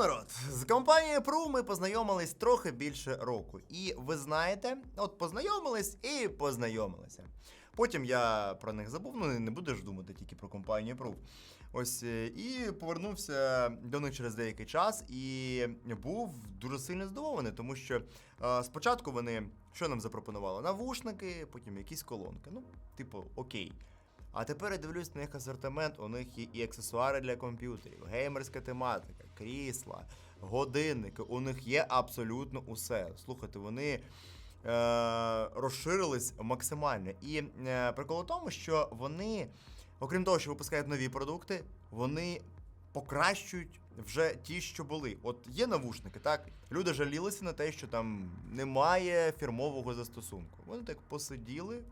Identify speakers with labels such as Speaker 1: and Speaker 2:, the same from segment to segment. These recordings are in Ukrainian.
Speaker 1: народ, з компанією Proof ми познайомились трохи більше року. І ви знаєте, от познайомились і познайомилися. Потім я про них забув, ну не будеш думати тільки про компанію Proof. Ось е, і повернувся до них через деякий час і був дуже сильно здивований, тому що е, спочатку вони що нам запропонували? Навушники, потім якісь колонки. Ну, типу, окей. А тепер я дивлюсь на їх асортимент. У них є і аксесуари для комп'ютерів, геймерська тематика, крісла, годинники. У них є абсолютно усе. Слухайте, вони. Е, розширились максимально. І е, прикол у тому, що вони, окрім того, що випускають нові продукти, вони покращують вже ті, що були. От є навушники, так? Люди жалілися на те, що там немає фірмового застосунку. Вони так посиділи,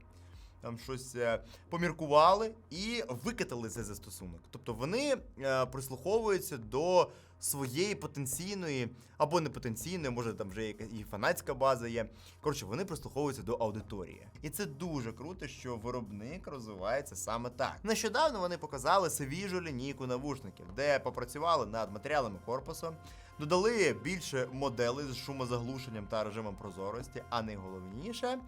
Speaker 1: там щось е, поміркували і викатали цей застосунок. Тобто вони е, прислуховуються до своєї потенційної або не потенційної, може там вже і фанатська база є. Коротше, вони прислуховуються до аудиторії. І це дуже круто, що виробник розвивається саме так. Нещодавно вони показали свіжу лінійку навушників, де попрацювали над матеріалами корпусу, додали більше моделей з шумозаглушенням та режимом прозорості, а найголовніше.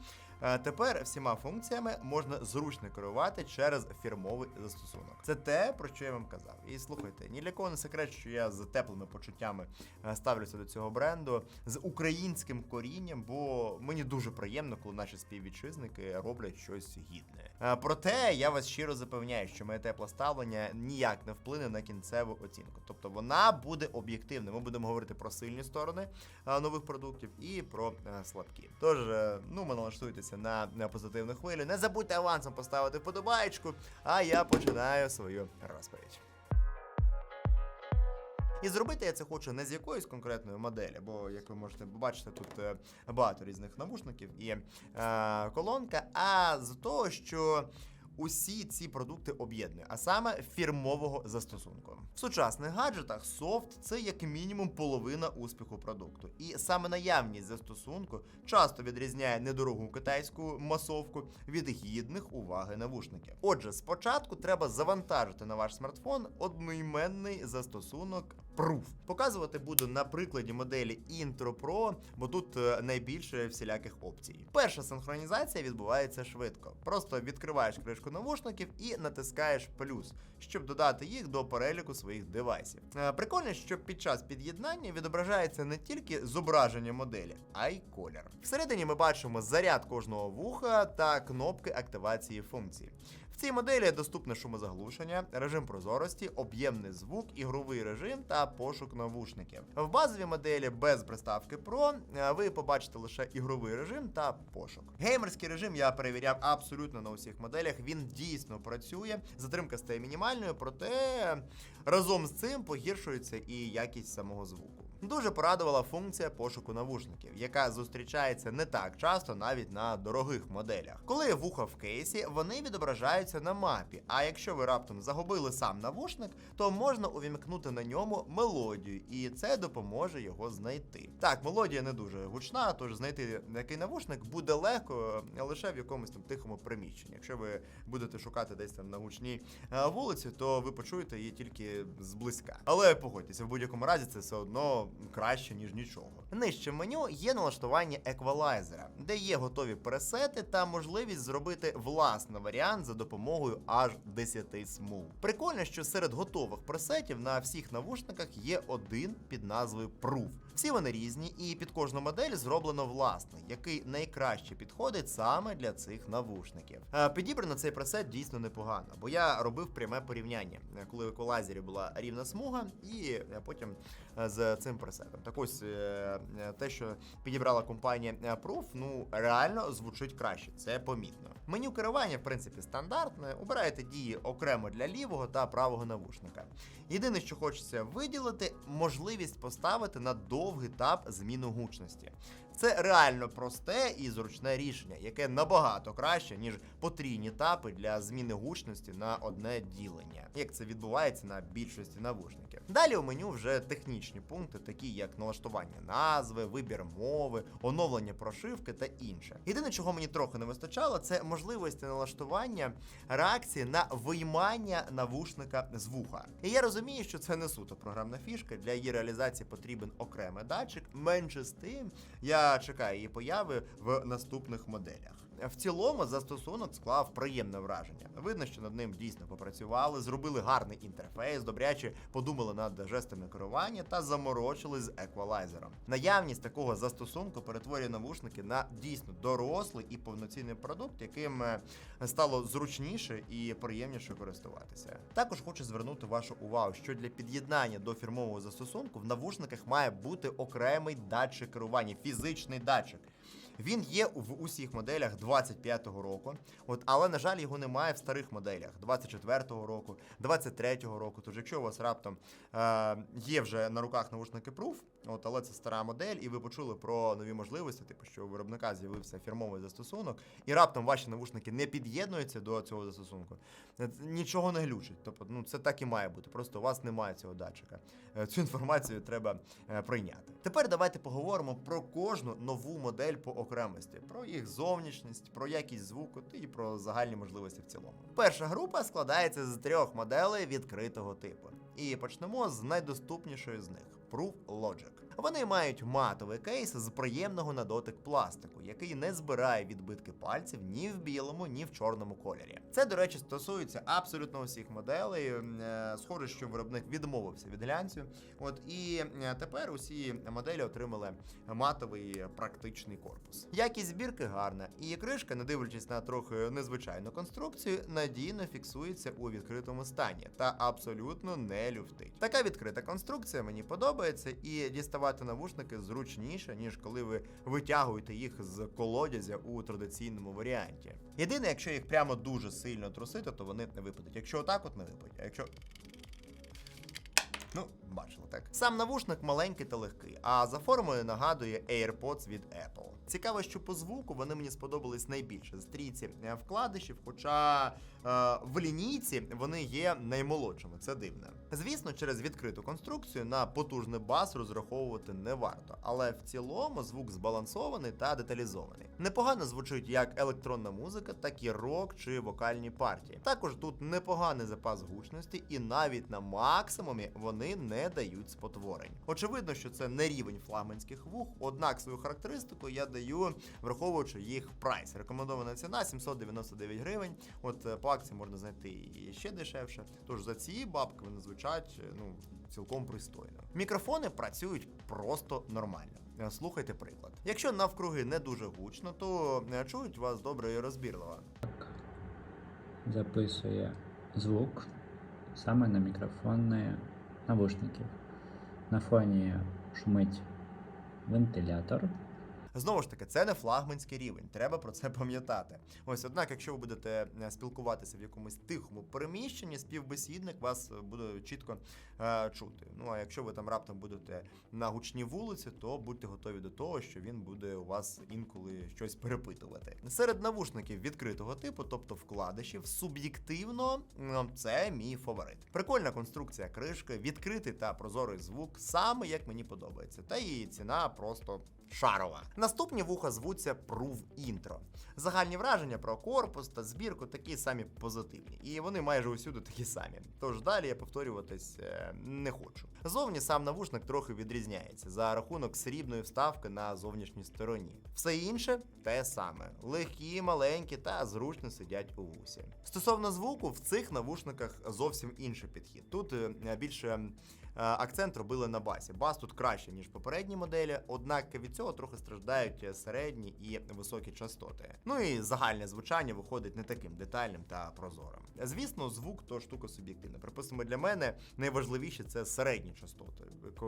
Speaker 1: Тепер всіма функціями можна зручно керувати через фірмовий застосунок. Це те, про що я вам казав. І слухайте, ні для кого не секрет, що я з теплими почуттями е, ставлюся до цього бренду з українським корінням, бо мені дуже приємно, коли наші співвітчизники роблять щось гідне. Е, Проте я вас щиро запевняю, що моє тепле ставлення ніяк не вплине на кінцеву оцінку. Тобто вона буде об'єктивною. Ми будемо говорити про сильні сторони е, нових продуктів і про слабкі. Тож, ну, ми налаштуйтеся на, на позитивну хвилю. Не забудьте авансом поставити вподобаєчку, а я починаю свою розповідь. І зробити я це хочу не з якоїсь конкретної моделі, бо, як ви можете побачити, тут е, багато різних навушників і е, колонка, а з того, що усі ці продукти об'єднує, а саме фірмового застосунку. В сучасних гаджетах софт це як мінімум половина успіху продукту. І саме наявність застосунку часто відрізняє недорогу китайську масовку від гідних уваги навушників. Отже, спочатку треба завантажити на ваш смартфон одноіменний застосунок Proof. Показувати буду на прикладі моделі Intro Pro, бо тут е, найбільше всіляких опцій. Перша синхронізація відбувається швидко. Просто відкриваєш кришку навушників і натискаєш плюс, щоб додати їх до переліку своїх девайсів. Е, Прикольно, що під час під'єднання відображається не тільки зображення моделі, а й колір. Всередині ми бачимо заряд кожного вуха та кнопки активації функцій. Цій моделі доступне шумозаглушення, режим прозорості, об'ємний звук, ігровий режим та пошук навушників. В базовій моделі без приставки Pro е, ви побачите лише ігровий режим та пошук. Геймерський режим я перевіряв абсолютно на усіх моделях. Він дійсно працює. Затримка стає мінімальною, проте разом з цим погіршується і якість самого звуку. Дуже порадувала функція пошуку навушників, яка зустрічається не так часто навіть на дорогих моделях. Коли вуха в кейсі, вони відображаються на мапі. А якщо ви раптом загубили сам навушник, то можна увімкнути на ньому мелодію, і це допоможе його знайти. Так, мелодія не дуже гучна, тож знайти який навушник буде легко лише в якомусь там тихому приміщенні. Якщо ви будете шукати десь там на гучній е, вулиці, то ви почуєте її тільки зблизька. Але погодьтеся, в будь-якому разі це все одно краще ніж нічого. Нижче меню є налаштування еквалайзера, де є готові пресети та можливість зробити власний варіант за допомогою аж 10 смуг. Прикольно, що серед готових пресетів на всіх навушниках є один під назвою Proof. Всі вони різні, і під кожну модель зроблено власний, який найкраще підходить саме для цих навушників. Е, Підібрано цей пресет дійсно непогано, бо я робив пряме порівняння, е, коли в еквалайзері була рівна смуга, і е, потім з цим пресетом. Так ось е, е, те, що підібрала компанія е, Proof, ну реально звучить краще, це помітно. Меню керування, в принципі, стандартне. Обираєте дії окремо для лівого та правого навушника. Єдине, що хочеться виділити, можливість поставити на довгий тап зміну гучності. Це реально просте і зручне рішення, яке набагато краще, ніж потрійні тапи для зміни гучності на одне ділення, як це відбувається на більшості навушників. Далі у меню вже технічні пункти, такі як налаштування назви, вибір мови, оновлення прошивки та інше. Єдине, чого мені трохи не вистачало, це можливості налаштування реакції на виймання навушника з вуха. І я розумію, що це не суто програмна фішка. Для її реалізації потрібен окремий датчик. Менше з тим, я чекаю її появи в наступних моделях. В цілому застосунок склав приємне враження. Видно, що над ним дійсно попрацювали, зробили гарний інтерфейс, добряче подумали над жестами керування та заморочили з еквалайзером. Наявність такого застосунку перетворює навушники на дійсно дорослий і повноцінний продукт, яким е, стало зручніше і приємніше користуватися. Також хочу звернути вашу увагу, що для під'єднання до фірмового застосунку в навушниках має бути окремий датчик керування, фізичний датчик. Він є в усіх моделях 25-го року, от, але, на жаль, його немає в старих моделях 24-го року, 23-го року. Тож, якщо у вас раптом е, є вже на руках навушники Proof, от, але це стара модель, і ви почули про нові можливості, типу, що у виробника з'явився фірмовий застосунок, і раптом ваші навушники не під'єднуються до цього застосунку, е, нічого не глючить. Тобто, ну це так і має бути. Просто у вас немає цього датчика. Е, Цю інформацію треба е, прийняти. Тепер давайте поговоримо про кожну нову модель по окремості, про їх зовнішність, про якість звуку і про загальні можливості в цілому. Перша група складається з трьох моделей відкритого типу. І почнемо з найдоступнішої з них Proof Logic. Вони мають матовий кейс з приємного на дотик пластику, який не збирає відбитки пальців ні в білому, ні в чорному кольорі. Це, до речі, стосується абсолютно усіх моделей. Е, Схоже, що виробник відмовився від глянцю. От і е, тепер усі моделі отримали матовий практичний корпус. Якість збірки гарна, і кришка, не дивлячись на трохи незвичайну конструкцію, надійно фіксується у відкритому стані та абсолютно не люфтить. Така відкрита конструкція мені подобається, і діставати навушники зручніше, ніж коли ви витягуєте їх з колодязя у традиційному варіанті. Єдине, якщо їх прямо дуже сильно трусити, то вони не випадуть. Якщо отак, от не випадуть. А якщо. Ну, бачили так. Сам навушник маленький та легкий, а за формою нагадує AirPods від Apple. Цікаво, що по звуку вони мені сподобались найбільше з трійці вкладишів, хоча в лінійці вони є наймолодшими. Це дивно. Звісно, через відкриту конструкцію на потужний бас розраховувати не варто, але в цілому звук збалансований та деталізований. Непогано звучить як електронна музика, так і рок чи вокальні партії. Також тут непоганий запас гучності, і навіть на максимумі вони не дають спотворень. Очевидно, що це не рівень флагманських вух, однак свою характеристику я даю, враховуючи їх прайс. Рекомендована ціна 799 гривень. От е, по акції можна знайти і ще дешевше. Тож за ці бабки вони звучать е, ну цілком пристойно. Мікрофони працюють просто нормально. Е, Слухайте приклад. Якщо навкруги не дуже гучно, то е, чують вас добре і розбірливо.
Speaker 2: записує звук саме на мікрофони навушників. На фоні шумить вентилятор.
Speaker 1: Знову ж таки, це не флагманський рівень, треба про це пам'ятати. Ось, однак, якщо ви будете е, спілкуватися в якомусь тихому переміщенні, співбесідник вас е, буде чітко е, чути. Ну а якщо ви там раптом будете на гучній вулиці, то будьте готові до того, що він буде у вас інколи щось перепитувати. Серед навушників відкритого типу, тобто вкладишів, суб'єктивно це мій фаворит. Прикольна конструкція кришки, відкритий та прозорий звук, саме як мені подобається. Та її ціна просто шарова. Наступні вуха звуться Proof Intro. Загальні враження про корпус та збірку такі самі позитивні, і вони майже усюди такі самі. Тож далі я повторюватись е, не хочу. Зовні сам навушник трохи відрізняється за рахунок срібної вставки на зовнішній стороні. Все інше те саме: легкі, маленькі та зручно сидять у вусі. Стосовно звуку, в цих навушниках зовсім інший підхід. Тут е, більше акцент робили на басі. Бас тут краще, ніж попередні моделі, однак від цього трохи страждають е, середні і високі частоти. Ну і загальне звучання виходить не таким детальним та прозорим. Звісно, звук то штука суб'єктивна. Припустимо, для мене найважливіше це середні частоти.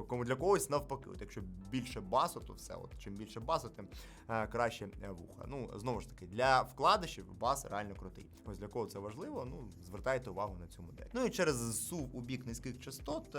Speaker 1: Кому для когось навпаки, от якщо більше басу, то все. От чим більше басу, тим е, краще е, вуха. Ну знову ж таки, для вкладишів бас реально крутий. Ось для кого це важливо, ну звертайте увагу на цю модель. Ну і через сув у бік низьких частот.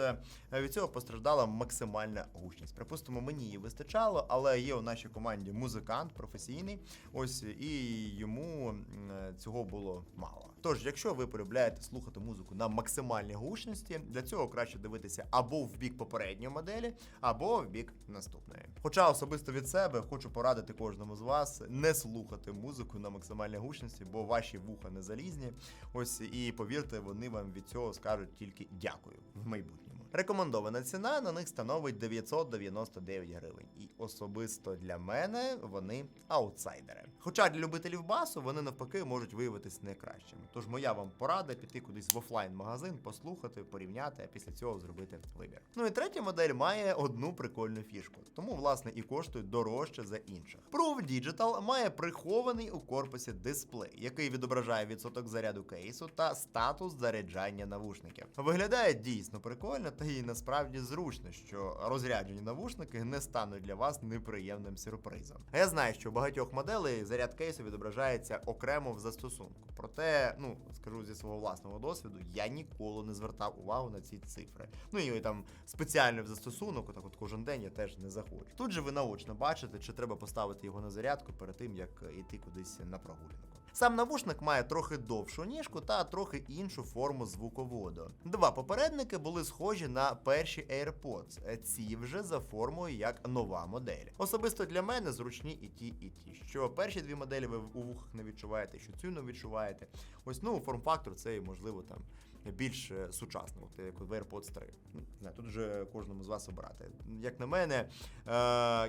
Speaker 1: Е, від цього постраждала максимальна гучність. Припустимо, мені її вистачало, але є у нашій команді музикант професійний. Ось і йому е, цього було мало. Тож, якщо ви полюбляєте слухати музику на максимальній гучності, для цього краще дивитися або в бік попередньої моделі, або в бік наступної. Хоча особисто від себе хочу порадити кожному з вас не слухати музику на максимальній гучності, бо ваші вуха не залізні. Ось і повірте, вони вам від цього скажуть тільки дякую в майбутньому. Рекомендована ціна на них становить 999 гривень. І особисто для мене вони аутсайдери. Хоча для любителів басу вони навпаки можуть виявитись найкращими. Тож моя вам порада піти кудись в офлайн-магазин, послухати, порівняти, а після цього зробити вибір. Ну і третя модель має одну прикольну фішку, тому власне і коштує дорожче за інших. Proof Digital має прихований у корпусі дисплей, який відображає відсоток заряду кейсу та статус заряджання навушників. Виглядає дійсно прикольно, та і насправді зручно, що розряджені навушники не стануть для вас неприємним сюрпризом. Я знаю, що у багатьох моделей заряд кейсу відображається окремо в застосунку. Проте, ну скажу зі свого власного досвіду, я ніколи не звертав увагу на ці цифри. Ну і там спеціально в застосунок, отак от кожен день я теж не заходжу. Тут же ви наочно бачите, чи треба поставити його на зарядку перед тим, як йти кудись на прогулянку. Сам навушник має трохи довшу ніжку та трохи іншу форму звуководу. Два попередники були схожі на перші AirPods, е, ці вже за формою як нова модель. Особисто для мене зручні і ті, і ті. Що перші дві моделі ви у вухах не відчуваєте, що цю не відчуваєте. Ось ну форм-фактор це можливо там більш е, от як в AirPods 3. Ну, не тут вже кожному з вас обирати. Як на мене, е,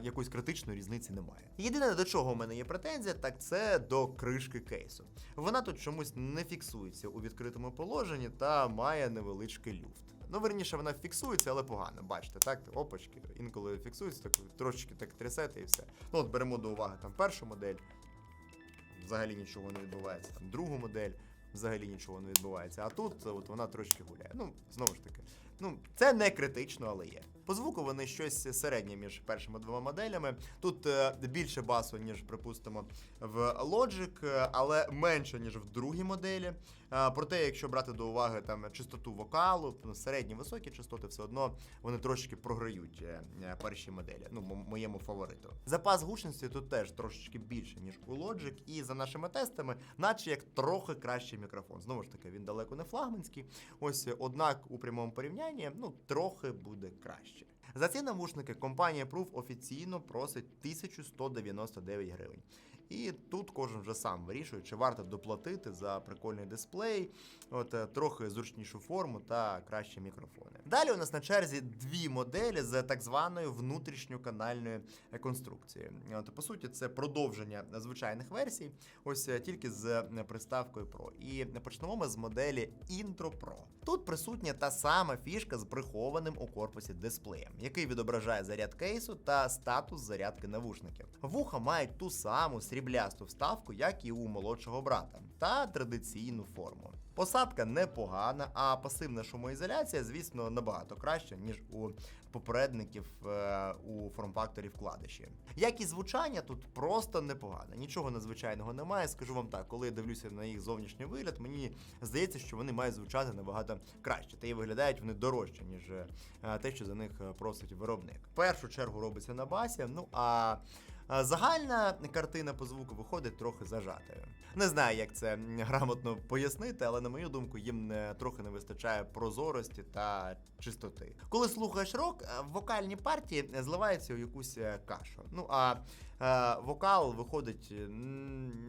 Speaker 1: якоїсь критичної різниці немає. Єдине, до чого в мене є претензія, так це до кришки кейсу. Вона тут чомусь не фіксується у відкритому положенні та має невеличкий люфт. Ну, верніше, вона фіксується, але погано. Бачите, так, опачки, інколи фіксується, так трошечки так трясете і все. Ну, от беремо до уваги там першу модель, взагалі нічого не відбувається. Там другу модель, взагалі нічого не відбувається. А тут от вона трошки гуляє. Ну, знову ж таки, ну це не критично, але є. По звуку вони щось середнє між першими двома моделями. Тут е, більше басу, ніж, припустимо, в Logic, е, але менше, ніж в другій моделі. Е, проте, якщо брати до уваги там частоту вокалу, ну, середні високі частоти, все одно вони трошки програють перші моделі. Ну, моєму фавориту. Запас гучності тут теж трошечки більше, ніж у Logic, і за нашими тестами, наче як трохи кращий мікрофон. Знову ж таки, він далеко не флагманський. Ось однак у прямому порівнянні ну трохи буде краще. За ці навушники компанія Proof офіційно просить 1199 гривень. І тут кожен вже сам вирішує, чи варто доплатити за прикольний дисплей, от е, трохи зручнішу форму та кращі мікрофони. Далі у нас на черзі дві моделі з так званою внутрішньоканальною е, конструкцією. От, по суті, це продовження звичайних версій, ось е, тільки з приставкою Pro. І почнемо ми з моделі Intro Pro. Тут присутня та сама фішка з прихованим у корпусі дисплеєм, який відображає заряд кейсу та статус зарядки навушників. Вуха мають ту саму сріблясту вставку, як і у молодшого брата, та традиційну форму. Посадка непогана, а пасивна шумоізоляція, звісно, набагато краще, ніж у попередників е, у форм-факторі вкладиші. Як і звучання тут просто непогане. Нічого надзвичайного немає. Скажу вам так, коли я дивлюся на їх зовнішній вигляд, мені здається, що вони мають звучати набагато краще. Та й виглядають вони дорожче, ніж е, те, що за них е, просить виробник. В першу чергу робиться на басі. Ну а Загальна картина по звуку виходить трохи зажатою. Не знаю, як це грамотно пояснити, але на мою думку, їм не трохи не вистачає прозорості та чистоти. Коли слухаєш рок, е, вокальні партії зливаються у якусь е, кашу. Ну а е, вокал виходить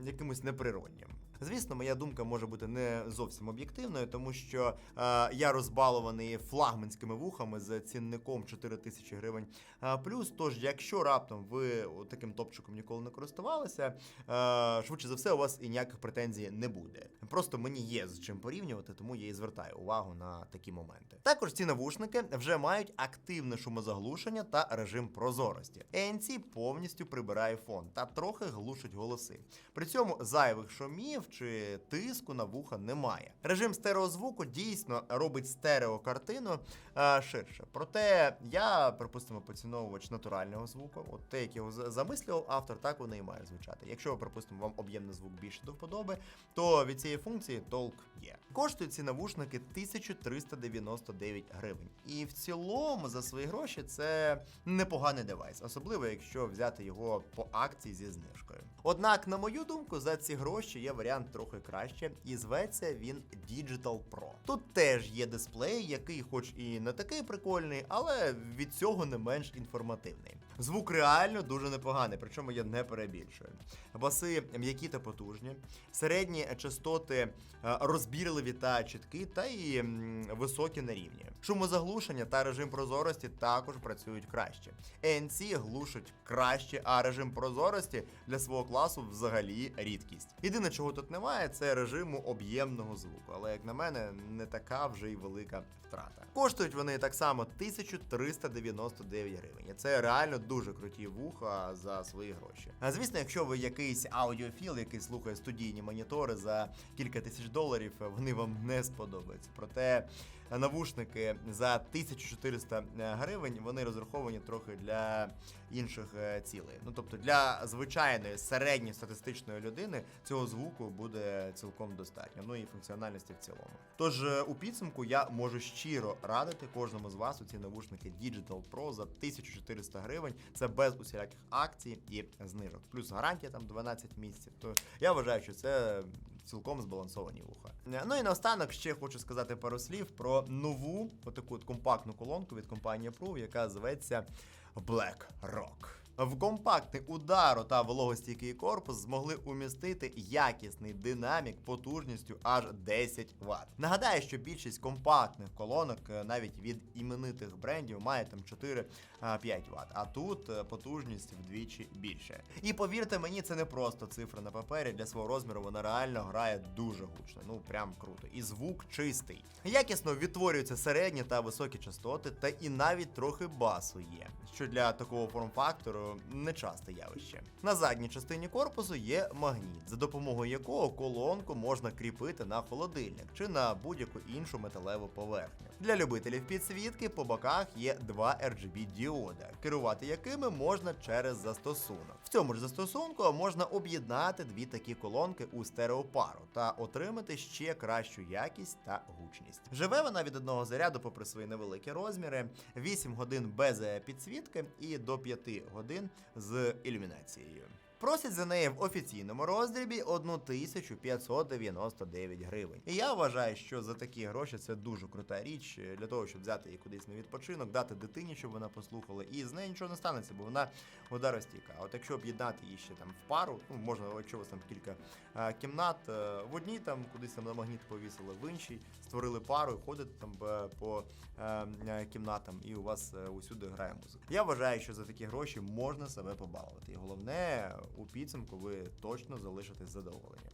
Speaker 1: якимось неприроднім. Звісно, моя думка може бути не зовсім об'єктивною, тому що е, я розбалований флагманськими вухами з цінником 4 тисячі гривень. Е, плюс, тож, якщо раптом ви таким топчиком ніколи не користувалися, е, швидше за все, у вас і ніяких претензій не буде. Просто мені є з чим порівнювати, тому я і звертаю увагу на такі моменти. Також ці навушники вже мають активне шумозаглушення та режим прозорості. ANC повністю прибирає фон та трохи глушить голоси. При цьому зайвих шумів шумів чи тиску на вуха немає. Режим стереозвуку дійсно робить стереокартину е, ширше. Проте я, припустимо, поціновувач натурального звуку. От те, як його замислював автор, так воно і має звучати. Якщо, припустимо, вам об'ємний звук більше до вподоби, то від цієї функції толк є. Коштують ці навушники 1399 гривень. І в цілому за свої гроші це непоганий девайс, особливо якщо взяти його по акції зі знижкою. Однак, на мою думку, за ці гроші є варіант трохи краще, і зветься він Digital Pro. Тут теж є дисплей, який, хоч і не такий прикольний, але від цього не менш інформативний. Звук реально дуже непоганий, причому я не перебільшую. Баси м'які та потужні, середні частоти е, розбірливі та чіткі, та і високі на рівні. Шумозаглушення та режим прозорості також працюють краще. ANC глушить краще, а режим прозорості для свого класу взагалі рідкість. Єдине, чого тут немає, це режиму об'ємного звуку. Але як на мене, не така вже й велика втрата. Коштують вони так само 1399 гривень. Це реально дуже круті вуха за свої гроші. А звісно, якщо ви якийсь аудіофіл, який слухає студійні монітори за кілька тисяч доларів, вони вам не сподобаються. Проте навушники за 1400 гривень вони розраховані трохи для інших е, цілей. Ну тобто для звичайної середньостатистичної людини цього звуку буде цілком достатньо. Ну і функціональності в цілому. Тож е, у підсумку я можу щиро радити кожному з вас у ці навушники Digital Pro за 1400 гривень. Це без усіляких акцій і знижок. Плюс гарантія там 12 місяців. То я вважаю, що це цілком збалансовані вуха. Е, Ну і наостанок ще хочу сказати пару слів про нову отаку от компактну колонку від компанії Proof, яка зветься Black Rock. В компактний ударо та вологостійкий корпус змогли умістити якісний динамік потужністю аж 10 Вт. Нагадаю, що більшість компактних колонок, е, навіть від іменитих брендів, має там 4-5 Вт, а тут е, потужність вдвічі більше. І повірте мені, це не просто цифра на папері. Для свого розміру вона реально грає дуже гучно. Ну прям круто. І звук чистий. Якісно відтворюються середні та високі частоти, та і навіть трохи басу є, що для такого форм-фактору нечасте явище. На задній частині корпусу є магніт, за допомогою якого колонку можна кріпити на холодильник чи на будь-яку іншу металеву поверхню. Для любителів підсвітки по боках є два RGB діода, керувати якими можна через застосунок. В цьому ж застосунку можна об'єднати дві такі колонки у стереопару та отримати ще кращу якість та гучність. Живе вона від одного заряду, попри свої невеликі розміри, 8 годин без е, підсвітки і до 5 годин з ілюмінацією. Просять за неї в офіційному роздрібі 1599 гривень. І я вважаю, що за такі гроші це дуже крута річ е, для того, щоб взяти її кудись на відпочинок, дати дитині, щоб вона послухала, і з нею нічого не станеться, бо вона ударостійка. А От якщо об'єднати її ще там в пару, ну можна, якщо у вас там кілька е, кімнат, е, в одній там кудись там на магніт повісили, в іншій створили пару і ходите там по е, кімнатам, і у вас усюди грає музика. Я вважаю, що за такі гроші можна себе побалувати. І головне, у підсумку ви точно залишитесь задоволені.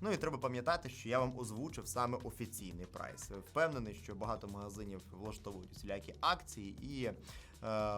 Speaker 1: Ну і треба пам'ятати, що я вам озвучив саме офіційний прайс. Впевнений, що багато магазинів влаштовують усілякі акції і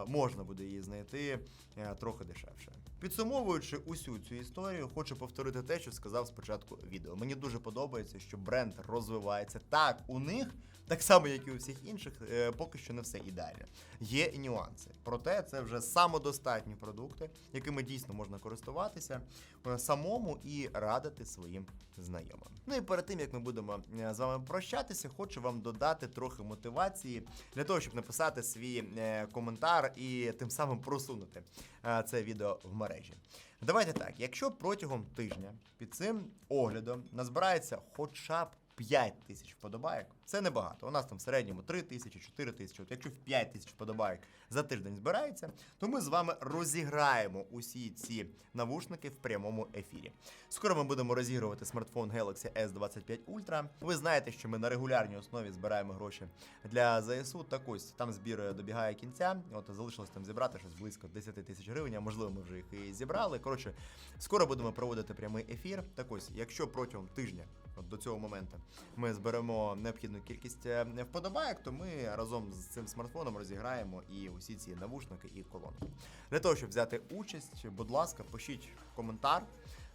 Speaker 1: можна буде її знайти е, трохи дешевше. Підсумовуючи усю цю історію, хочу повторити те, що сказав спочатку відео. Мені дуже подобається, що бренд розвивається. Так, у них, так само як і у всіх інших, е, поки що не все ідеально. Є нюанси. Проте це вже самодостатні продукти, якими дійсно можна користуватися е, самому і радити своїм знайомим. Ну і перед тим як ми будемо е, з вами прощатися, хочу вам додати трохи мотивації для того, щоб написати свій е, коментар і тим самим просунути е, це відео в мережі. Давайте так, якщо протягом тижня під цим оглядом назбирається хоча б 5 тисяч вподобайок, це небагато. У нас там в середньому 3 тисячі, 4 тисячі. От якщо в 5 тисяч вподобайок за тиждень збирається, то ми з вами розіграємо усі ці навушники в прямому ефірі. Скоро ми будемо розігрувати смартфон Galaxy S25 Ultra. Ви знаєте, що ми на регулярній основі збираємо гроші для ЗСУ. Так ось там збір добігає кінця. От залишилось там зібрати щось близько 10 тисяч гривень. А можливо, ми вже їх і зібрали. Коротше, скоро будемо проводити прямий ефір. Так ось, якщо протягом тижня. От до цього моменту ми зберемо необхідну кількість е, вподобайок, то ми разом з цим смартфоном розіграємо і усі ці навушники і колонки. Для того, щоб взяти участь, будь ласка, пишіть коментар,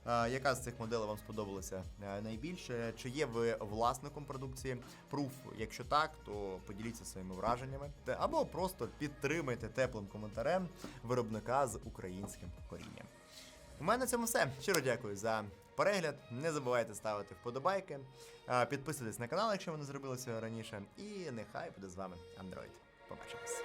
Speaker 1: Е, Яка з цих моделей вам сподобалася е, найбільше? Чи є ви власником продукції Proof? Якщо так, то поділіться своїми враженнями або просто підтримайте теплим коментарем виробника з українським корінням. У мене цьому все. Щиро дякую за перегляд. Не забувайте ставити вподобайки, підписуйтесь на канал, якщо ви не зробили цього раніше. І нехай буде з вами Android. Побачимось.